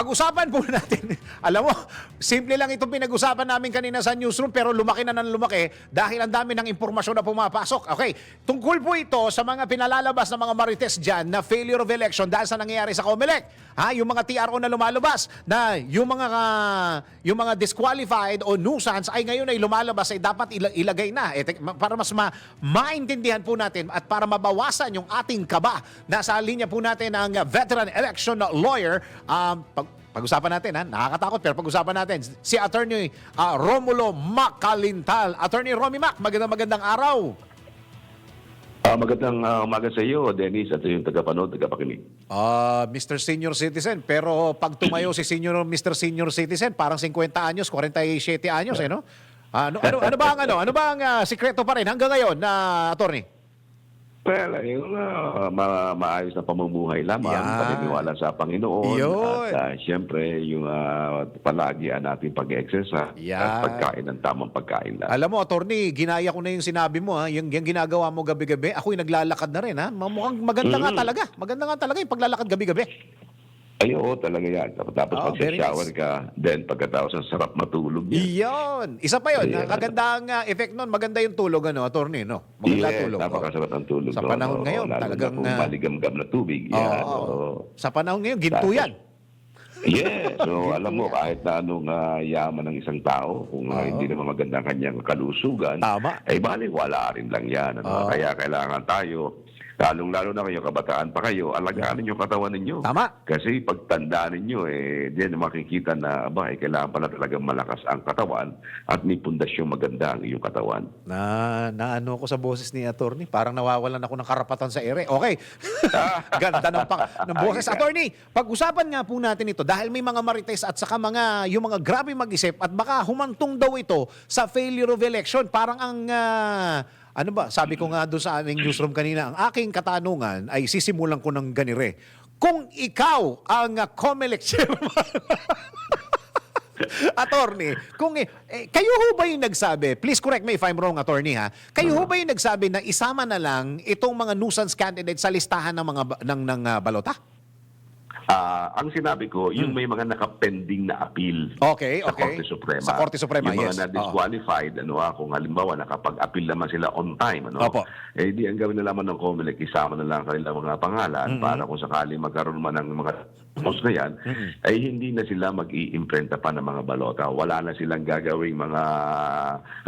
pag-usapan po natin. Alam mo, simple lang itong pinag-usapan namin kanina sa newsroom pero lumaki na ng lumaki dahil ang dami ng impormasyon na pumapasok. Okay, tungkol po ito sa mga pinalalabas ng mga marites dyan na failure of election dahil sa nangyayari sa COMELEC. Ha, yung mga TRO na lumalabas na yung mga ah, yung mga disqualified o nuisance ay ngayon ay lumalabas ay dapat ila- ilagay na eh, para mas ma- maintindihan po natin at para mabawasan yung ating kaba. Nasa linya po natin ang veteran election lawyer um, pag pag-usapan natin ha, nakakatakot pero pag-usapan natin si Attorney ah, Romulo Macalintal. Attorney Romy Mac, magandang magandang araw. Ah, magandang ah, umaga sa iyo, Dennis, at yung tagapanood, tagapakinig. Ah, Mr. Senior Citizen, pero pag tumayo si Senior Mr. Senior Citizen, parang 50 anyos, 47 anyos eh, no? Ano ano ano ba ang ano? Ano ba ang ah, sikreto pa rin hanggang ngayon na attorney? Well, yung ah, ma- maayos na pamumuhay lamang, Yan. paniniwala sa Panginoon, Yun. at ah, siyempre yung ah, palagian natin pag-exercise Yan. at pagkain ng tamang pagkain lang. Alam mo, attorney, ginaya ko na yung sinabi mo ha, yung, yung ginagawa mo gabi-gabi. Ako'y naglalakad na rin ha. Mukhang maganda nga talaga. Maganda nga talaga yung paglalakad gabi-gabi. Ay, oo, talaga yan. Tapos Oh, pag very shower nice. ka, then pagkatapos ang sarap matulog yan. Iyon. Isa pa yun. Yeah. Ang kagandang ah, effect nun, maganda yung tulog, ano, attorney, no? Maganda Yes, tulog. oh. napakasarap ang tulog. Sa no? panahon Oo, ngayon, lalo talagang, na kung ah, maligam-gam na tubig. Oo. Yan, oo. Sa panahon ngayon, ginto Tapos, yan. Yes, so alam mo kahit na anong ah, yaman ng isang tao, kung ah, Oo. hindi naman maganda ang kanyang kalusugan, Tama. ay bali wala rin lang yan. Ano? Oo. Kaya kailangan tayo, lalong-lalo na kayo, kabataan pa kayo, alagaan ninyo katawan ninyo. Tama. Kasi pagtanda ninyo, eh, diyan makikita na, aba, eh, kailangan pala talagang malakas ang katawan at may pundasyong maganda ang iyong katawan. Na, na ano ko sa boses ni attorney, parang nawawalan ako ng karapatan sa ere. Okay. Ganda ng, pang, ng boses. Attorney, pag-usapan nga po natin ito dahil may mga marites at saka mga, yung mga grabe mag-isip at baka humantong daw ito sa failure of election. Parang ang, ah, ano ba, sabi ko nga doon sa aming newsroom kanina, ang aking katanungan ay sisimulan ko ng ganire. Kung ikaw ang uh, COMELEC chairman, attorney, kung eh, kayo ho ba yung nagsabi, please correct me if I'm wrong, attorney ha, kayo ho ba yung nagsabi na isama na lang itong mga nuisance candidates sa listahan ng mga ng, ng ah, balota? Ah, ang sinabi ko, yung may mga nakapending na appeal Hmm. Okay, sa okay. Korte Suprema. Sa Korte Suprema, yung yes. mga na-disqualified, ano, ah, kung halimbawa nakapag-appeal naman sila on time, ano, Opo. eh di ang gawin na naman ng COMELEC, isama na lang kanilang mga pangalan para kung sakali magkaroon man ng mga post na yan, ay hindi na sila mag-i-imprenta pa ng mga balota. Wala na silang gagawing mga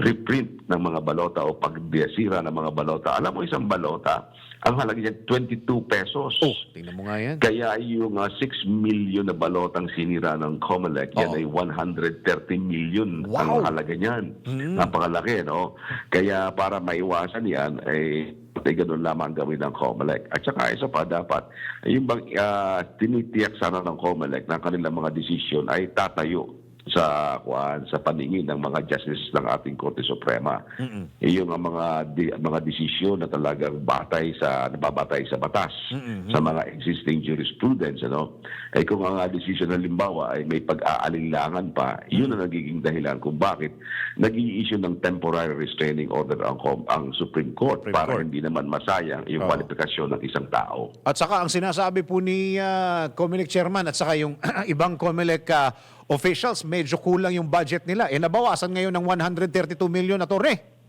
reprint ng mga balota o pagdesira ng mga balota. Alam mo, isang balota, ang halaga niya 22 pesos. Oh, tingnan mo nga yan. Kaya yung ah, 6 million na balotang sinira ng COMELEC, yan Oo. ay 130 million Wow. ang halaga niyan. Mm. Napakalaki, no? Kaya para maiwasan yan, ay ay ganun lamang ang gawin ng COMELEC. At saka isa pa, dapat, yung bang uh, tinitiyak sana ng COMELEC ng kanilang mga desisyon ay tatayo sa kuan sa paningin ng mga justices ng ating Korte Suprema. Mm-mm. Iyon ang mga di- mga desisyon na talagang batay sa nababatay sa batas Mm-mm. sa mga existing jurisprudence ano eh kung ang uh, desisyon halimbawa ay may pag-aalinlangan pa yun ang nagiging dahilan kung bakit nag-i-issue ng temporary restraining order ang ang Supreme Court Supreme para Court. hindi naman masayang yung Oo. kwalifikasyon ng isang tao At saka ang sinasabi po ni uh, COMELEC chairman at saka yung ibang COMELEC ah, officials, medyo kulang yung budget nila. Eh nabawasan ngayon ng 132 million na torre.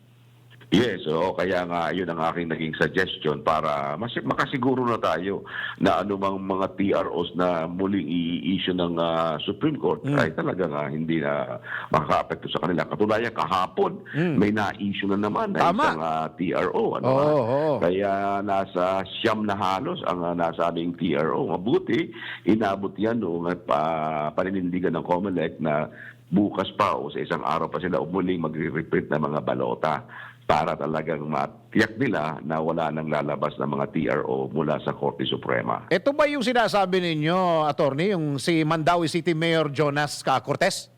Yes, oo, kaya nga yun ang aking naging suggestion para mas makasiguro na tayo na anumang mga TROs na muling i-issue ng ah, Supreme Court ay talaga nga hindi na makaka-apekto sa kanila. Katunayan kahapon may na-issue na naman na Tama. isang ah, TRO. Ano, Oo, ah. oo. Kaya nasa siyam na halos ang ah, nasa aming TRO. Mabuti, inabot yan noong uh, paninindigan ng COMELEC na bukas pa o sa isang araw pa sila umuling magre-reprint ng mga balota para talagang matiyak nila na wala nang lalabas ng mga TRO mula sa Korte Suprema. Ito ba yung sinasabi ninyo, attorney, yung si Mandawi City Mayor Jonas Ka- Cortez?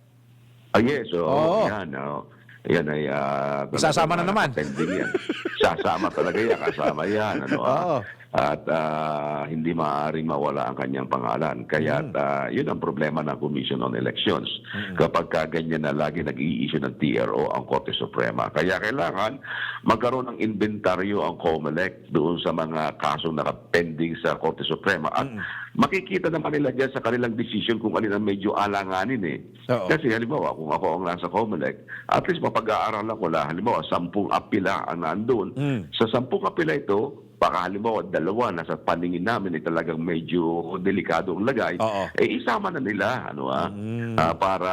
Ah, yes, so Oo. yan. Oh. Yan ay... ah, Isasama na naman. ah, yan. sasama talaga yan, kasama yan. Ano, ah. Oo. At ah, hindi maaaring mawala ang kanyang pangalan. Kaya ah, yun ang problema ng Commission on Elections. Kapag ka ganyan na lagi nag-i-issue ng TRO ang Korte Suprema. Kaya kailangan magkaroon ng inventaryo ang COMELEC doon sa mga kasong nakapending sa Korte Suprema. At makikita naman nila dyan sa kanilang decision kung alin ang medyo alanganin eh. Oo. Kasi halimbawa, kung ako ang nasa COMELEC, at least mapag-aaralan ko lang, halimbawa, sampung apila ang nandun. Mm. Sa sampung apila ito, baka halimbawa dalawa nasa paningin namin ay talagang medyo delikado ang lagay, Oo. eh isama na nila ano ah, Mm. ah, para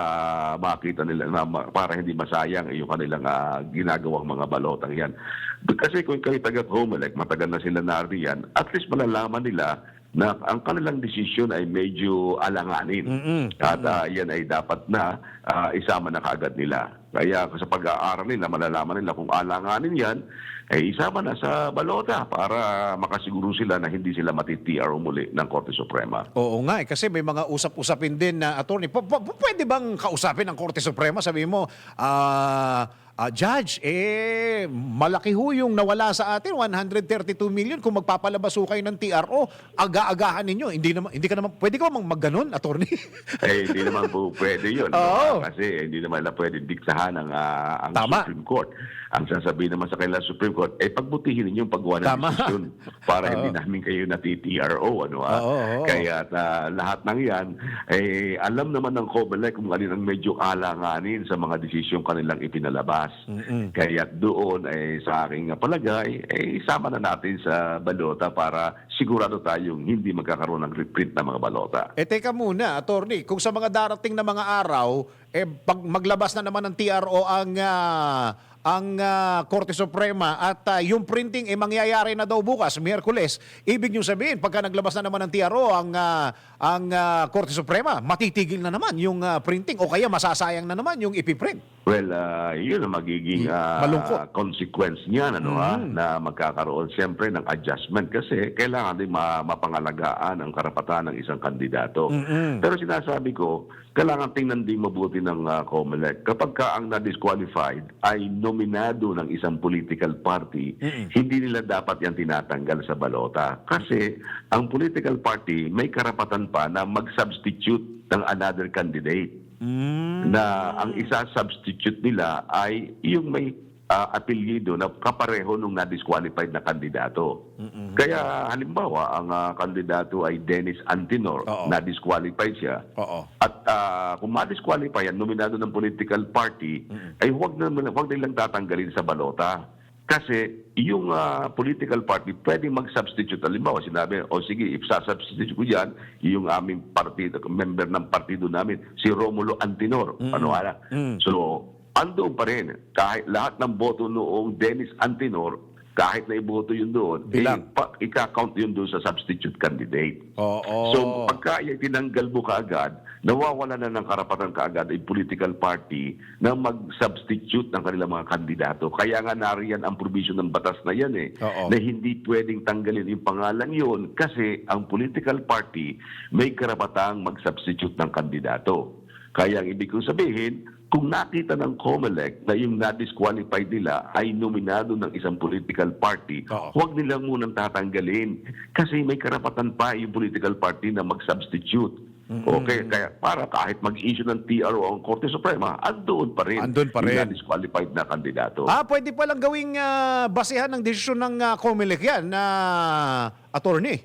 makita nila na para hindi masayang yung kanilang ah, ginagawang mga balotang yan. Kasi kung kayo taga Comelec, matagal na sila nariyan, at least malalaman nila na ang kanilang desisyon ay medyo alanganin. Mm-mm. At ah, yan ay dapat na ah, isama na kaagad nila. Kaya sa pag-aaral nila, malalaman nila kung alanganin yan, ay isama na sa balota para makasiguro sila na hindi sila matitiar muli ng Korte Suprema. Oo nga, eh, kasi may mga usap-usapin din na attorney. Pwede bang kausapin ng Korte Suprema? Sabi mo, ah, ah, Judge, eh, malaki ho yung nawala sa atin, 132 million. Kung magpapalabas ho kayo ng TRO, aga-agahan ninyo. Hindi, naman, hindi ka naman, pwede ka bang magganon, attorney? eh, hindi naman po pwede yun. Oo. Kasi hindi naman na pwede diktahan ng ah, ang Tama. Supreme Court. Ang sasabihin naman sa kanila Supreme Court, eh pagbutihin ninyo yung paggawa ng Tama. desisyon para Oo. hindi namin kayo nati-TRO. Ano, ah. Oo, oo. Kaya ah, lahat ng yan, eh, alam naman ng COMELEC kung alin ang medyo alanganin sa mga desisyon kanilang ipinalabas. Mm-mm. Kaya doon, eh, sa aking palagay, eh, isama na natin sa balota para sigurado tayong hindi magkakaroon ng reprint ng mga balota. Eh teka muna, attorney, kung sa mga darating na mga araw, eh pag maglabas na naman ng TRO ang ah, ang ah, Korte Suprema at ah, yung printing eh mangyayari na daw bukas, Miyerkules. Ibig niyo sabihin, pagka naglabas na naman ng TRO ang ah, ang ah, Korte Suprema, matitigil na naman yung ah, printing o kaya masasayang na naman yung ipiprint. Well, ah, yun ang magiging Malungkot. consequence niyan ano ha, na magkakaroon siyempre ng adjustment kasi kailangan din ma- mapangalagaan ang karapatan ng isang kandidato. Mm-mm. Pero sinasabi ko, kailangan tingnan din mabuti ng uh, COMELEC. Kapag ka ang na-disqualified ay nominado ng isang political party, hindi nila dapat yan tinatanggal sa balota. Kasi ang political party may karapatan pa na mag-substitute ng another candidate Mm. na ang isa substitute nila ay yung may ah, apelyido na kapareho nung na-disqualified na kandidato. Kaya halimbawa, ang ah, kandidato ay Dennis Antinor, Oo. na-disqualified siya. Oo. At ah, kung ma-disqualify yan, nominado ng political party, ay huwag, na, huwag nilang tatanggalin sa balota. Kasi yung ah, political party pwede mag-substitute. Halimbawa, sinabi, o sige, if sa-substitute ko yan, yung aming partido, member ng partido namin, si Romulo Antinor. Ano ala? Mm. So, andoon pa rin. Kahit lahat ng boto noong Dennis Antinor, kahit na iboto yun doon, Bilang. eh, pa, ika-count yun doon sa substitute candidate. Oo. So, pagka tinanggal mo kaagad, nawawala na ng karapatan kaagad ay political party na mag-substitute ng kanilang mga kandidato. Kaya nga nariyan ang provision ng batas na yan eh, Oo. na hindi pwedeng tanggalin yung pangalan yon kasi ang political party may karapatang mag-substitute ng kandidato. Kaya ang ibig kong sabihin, kung nakita ng COMELEC na yung na-disqualified nila ay nominado ng isang political party, Oo. huwag nilang munang tatanggalin. Kasi may karapatan pa yung political party na mag-substitute. Okay, kaya para kahit mag-issue ng TRO ang Korte Suprema, andoon pa rin. Andun pa yung rin. na-disqualified na kandidato. Ah, pwede palang gawing ah, basehan ng desisyon ng uh, COMELEC yan na attorney.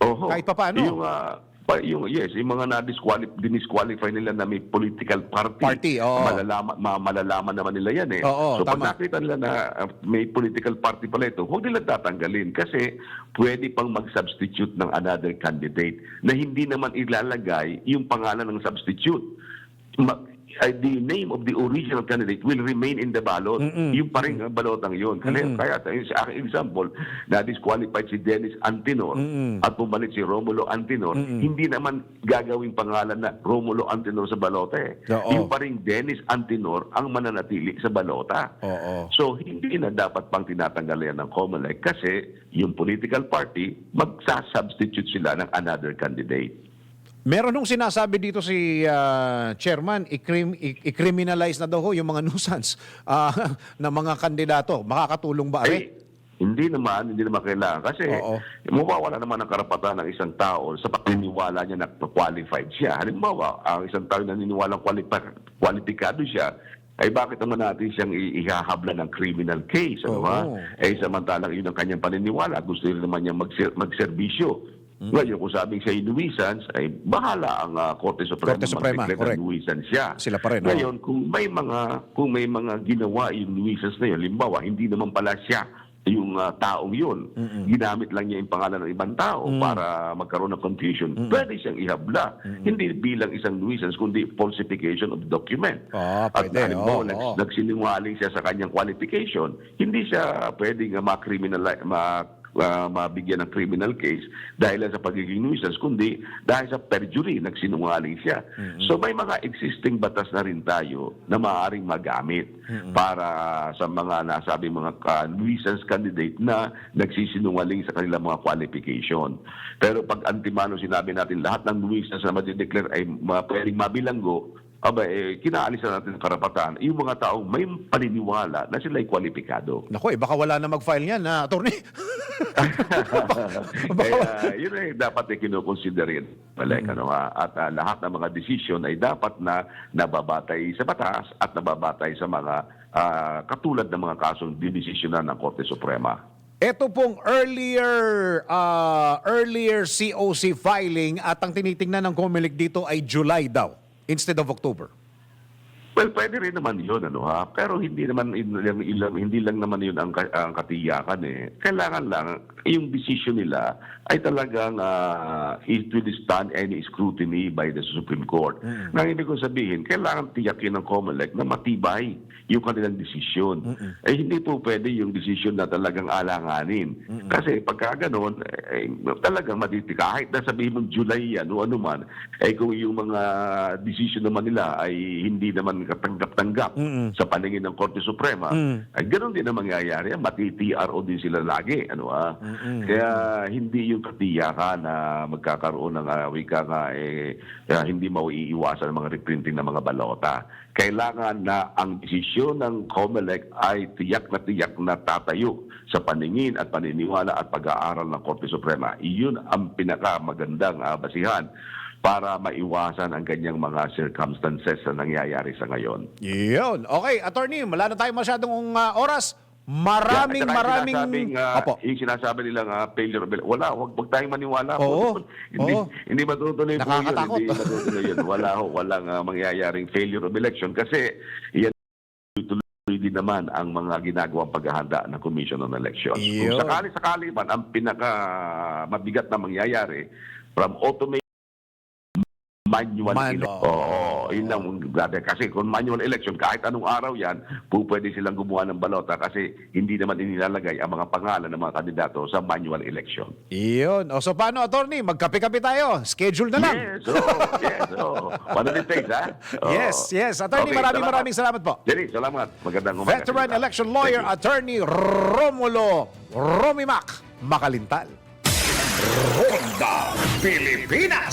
Oho. kahit papaano. Yung, ah, yung, yes, yung mga na-disqualify, dinisqualify nila na may political party. Party, oo. Malalaman, ma- malalaman naman nila yan eh. Oo, so tama. pag nakita nila na ah, may political party pala ito, huwag nila tatanggalin kasi pwede pang mag-substitute ng another candidate na hindi naman ilalagay yung pangalan ng substitute. Ma- ay, the name of the original candidate will remain in the ballot. Yung pa rin ang balotang yun. Kaya, kaya tayo, sa aking example, na-disqualified si Dennis Antinor at bumalik si Romulo Antinor, hindi naman gagawing pangalan na Romulo Antinor sa balota eh. Oo. Yung pa rin Dennis Antinor ang mananatili sa balota. Oo. So, hindi na dapat pang tinatanggal yan ng COMELEC kasi yung political party, magsasubstitute sila ng another candidate. Meron nung sinasabi dito si ah, chairman, i-crim- i-criminalize na daw ho yung mga nuisance ah, na mga kandidato. Makakatulong ba, Are? Eh, Hindi naman, hindi naman kailangan. Kasi Oo. mawawala naman ang karapatan ng isang tao sa pagkiniwala niya na qualified siya. Halimbawa, ang isang tao na naniniwalang qualifi- kwalipikado siya, ay bakit naman natin siyang ihahabla ng criminal case? Ano Oo. ba? Eh samantalang yun ang kanyang paniniwala, gusto rin naman niya magser- magserbisyo. Hmm. Ngayon, kung sabing siya nuisance, ay bahala ang uh, Korte Suprema, Korte Suprema, correct. ng nuisance siya. Sila pa rin. Ngayon, kung may mga kung may mga ginawa yung nuisance na yun, limbawa, hindi naman pala siya yung ah, taong yun. Ginamit lang niya yung pangalan ng ibang tao Mm. para magkaroon ng confusion. Pwede siyang ihabla. Hindi bilang isang nuisance, kundi falsification of the document. Ah, At pwede. halimbawa, nags- oo. nagsinungaling siya sa kanyang qualification, hindi siya pwedeng uh, ma-criminal ma ah, mabigyan ng criminal case dahil sa pagiging nuisance, kundi dahil sa perjury, nagsinungaling siya. So may mga existing batas na rin tayo na maaaring magamit para sa mga nasabi mga ka- nuisance candidate na nagsisinungaling sa kanilang mga qualification. Pero pag antimano sinabi natin lahat ng nuisance na madideclare ay ma- pwedeng mabilanggo, aba, eh, kinaalisan natin ang karapatan, yung mga taong may paniniwala na sila'y kwalipikado. Naku, eh, baka wala na mag-file niyan, na attorney. Kaya yun ay dapat ay kinukonsiderin. Balik, ano, ha? At ah, lahat ng mga desisyon ay dapat na nababatay sa batas at nababatay sa mga ah, katulad ng mga kasong didesisyonan ng Korte Suprema. Ito pong earlier ah, earlier COC filing at ang tinitingnan ng COMELEC dito ay July daw instead of October. Well, pwede rin naman yun, ano ha? Pero hindi naman, ilang, ilang, hindi lang naman yun ang, ang katiyakan eh. Kailangan lang, yung decision nila ay talagang uh, it will stand any scrutiny by the Supreme Court. Nang ibig ko sabihin, kailangan tiyakin ng COMELEC na matibay yung kanilang desisyon. Eh, hindi po pwede yung desisyon na talagang alanganin. Kasi pagka ganun, eh, talagang matiti. Kahit na sabihin mong July yan o ano man, eh kung yung mga desisyon naman nila ay hindi naman katanggap-tanggap sa paningin ng Korte Suprema, ay ganun din ang mangyayari. Mati-TRO din sila lagi. Ano, ah. Kaya hindi yung katiyakan na magkakaroon ng uh, wika nga eh, ah, hindi mauiiwasan ang mga reprinting ng mga balota. Kailangan na ang desisyon ng COMELEC ay tiyak na tiyak na tatayo sa paningin at paniniwala at pag-aaral ng Korte Suprema. Iyon ang pinakamagandang ah, basihan para maiwasan ang ganyang mga circumstances na nangyayari sa ngayon. Yun. Okay, attorney, wala na tayo masyadong ah, oras. Maraming, Yeah, maraming... Sinasabing, ah, Opo. yung sinasabi nilang ah, failure ele- Wala, wag, wag tayong maniwala. Oo, po. Hindi, oo. hindi matutuloy po yun. Nakakatakot. Hindi matutuloy yun. Wala ho, walang ah, mangyayaring failure of election kasi yan tuloy din naman ang mga ginagawang paghahanda ng Commission on Elections. Yun. Kung sakali-sakali man, ang pinaka mabigat na mangyayari from automated manual Man-. Oo, yun lang. grabe. Kasi kung manual election, kahit anong araw yan, po pwede silang gumawa ng balota kasi hindi naman inilalagay ang mga pangalan ng mga kandidato sa manual election. Yun. O, so paano, attorney? Magkape-kape tayo. Schedule na lang. Yes, oh, yes, oh. Of these days, ha? Oh. Yes, yes. Attorney, Okay, maraming salamat. maraming salamat po. Jerry, salamat. Magandang umaga. Veteran election lawyer, attorney Romulo Romimac Makalintal. Ronda Pilipinas.